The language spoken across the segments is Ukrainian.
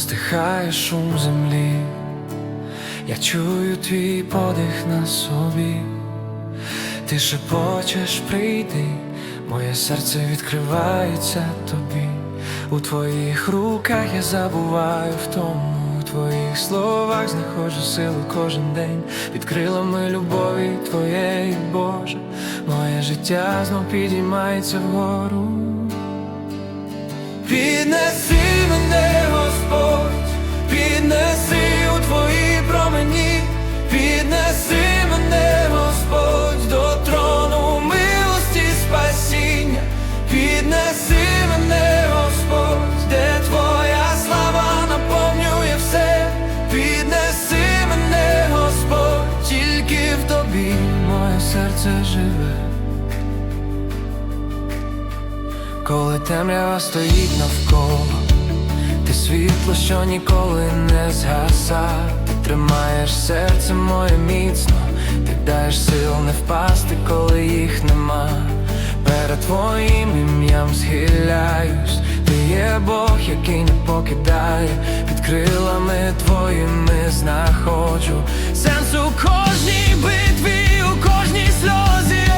стихає шум землі, я чую твій подих на собі, ти шепочеш, прийди, моє серце відкривається тобі. У твоїх руках я забуваю втому, у твоїх словах знаходжу силу кожен день. Під крилами любові твоєї, Боже, моє життя знов підіймається вгору. Піднеси мене, Господь, у твої промені, піднеси мене, Господь, до трону милості спасіння, піднеси мене, Господь, де твоя слава наповнює все, піднеси мене, Господь, тільки в тобі моє серце живе. Коли темрява стоїть навколо, ти світло, що ніколи не згаса, ти тримаєш серце моє міцно, ти даєш сил не впасти, коли їх нема. Перед твоїм ім'ям схиляюсь, ти є Бог, який не покидає, під крилами твоїми знаходжу. Сенс у кожній битві, у кожній сльозі.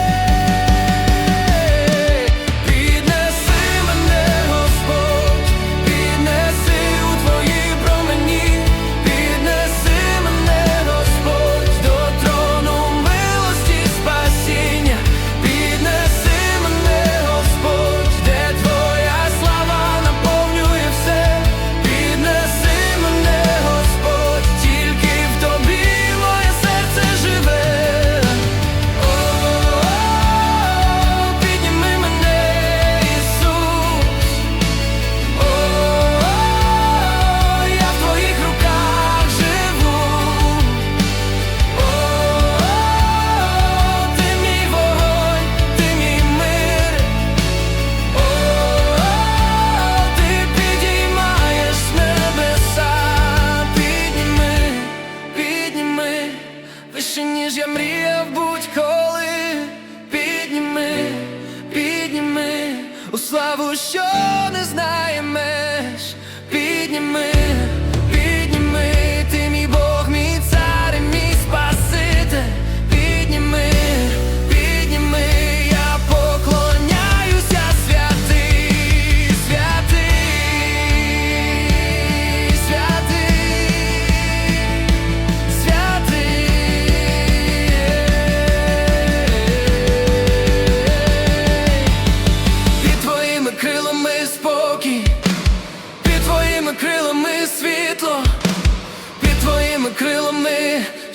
У славу, що не знає підніми,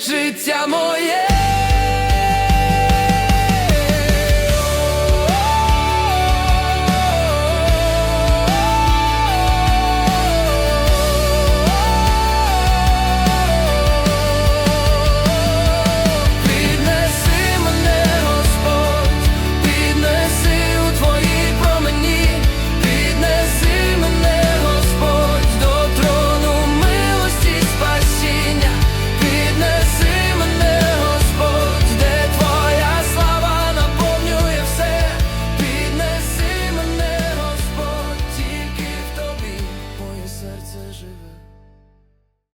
життя моє.